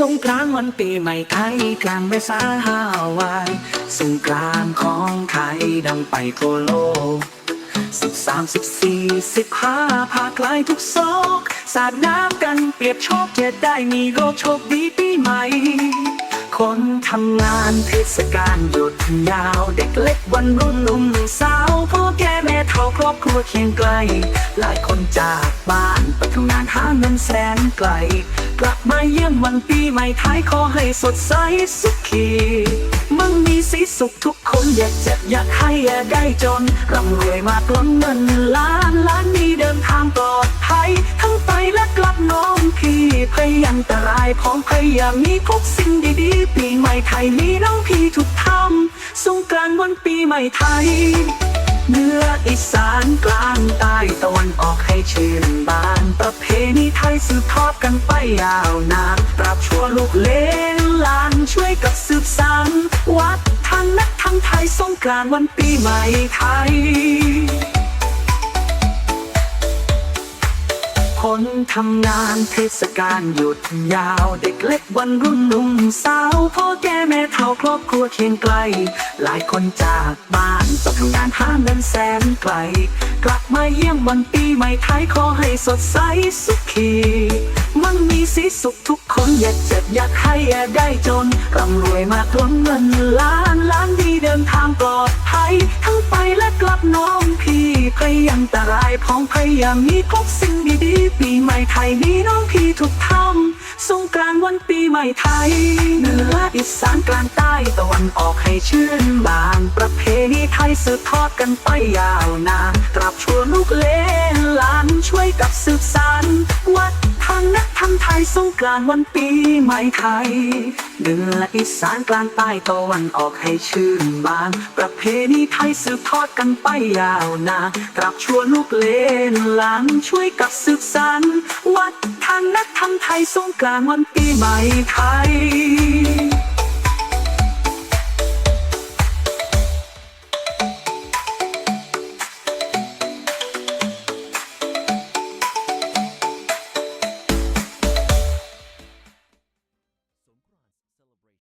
สงกรานต์วันปีใหม่ไทยกลางเมษาห้าวันสงกรานต์ของไทยดังไปทั่วโลกสิบสามสิบสี่สิบห้าภาคไกลทุกโศก สาดน้ำกันเปรียบโชคจะได้มีโรคโชคดีปีใหม่ คนทำงานเทศกาลหยุดยาว เด็กเล็กวันรุ่นหนุ่มสาวพ่อแก่แม่เฒ่าครอบครัวเคียงไกล หลายคนจากบ้านไปทำงานหาเงินแสนไกล ลับมาเยี่ยมวันปีใหม่ท้ายขอให้สดใสสุขีมั่งมีสีสุขทุกคนอยากเจ็บอยากให้อย่าได้จนร่ำรวยมากล้นเงินล้านล้านมีเดินทางปลอดภัย ทั้งไปและกลับน้องพี่พยันตรายพร้อมพยายามมีพบสิ่งดีๆ ปีใหม่ไทยมีน้องพี่ทุกทำสงกรานต์วันปีใหม่ไทยเนือ อีสานกลางใต้ตะวันออกให้ชื่นบาน ประเพณีไทยสืบทอดกันไปยาวนานตราบชั่วลูกเลนลานช่วยกับสืบสานวัฒนธรรมไทยสงกรานวันปีใหม่ไทยคนทำงานเทศกาลหยุดยาว เด็กเล็กวันรุ่นหนุ่มสาวพ่อแก่แม่ รอบครัวเคียงไกล หลายคนจากบ้านต้องทำงานหาเงินแสนไกล กลับมาเยี่ยมวันปีใหม่ไทยขอให้สดใสสุขีมันมีสีสุขทุกคนอย่าเจ็บอยากให้อย่าได้จนร่ำรวยมากล้นเงินล้านล้านดีเดินทางปลอดภัยทั้งไปและกลับน้องพี่พยายามตรายพ้องพยายามมีพบสิ่งดีๆปีใหม่ไทยมีน้องพี่ทุกทำ สงกรานต์วันปีใหม่ไทย เหนืออีสานกลางใต้ตะวันออกให้ชื่นบานประเพณีไทยสืบทอดกันไปยาวนาน ตราบชั่วลูกเลนหลานช่วยกับสืบสานวัฒนธรรมไทยสงกรานต์วันปีใหม่ไทย เหนืออีสานกลางใต้ตะวันออกให้ชื่นบาน ประเพณีไทยสืบทอดกันไปยาวนานตราบชั่วลูกเลนหลานช่วยกับสืบสานวัฒนธรรมไทย สงกรานต์วันปีใหม่ไทย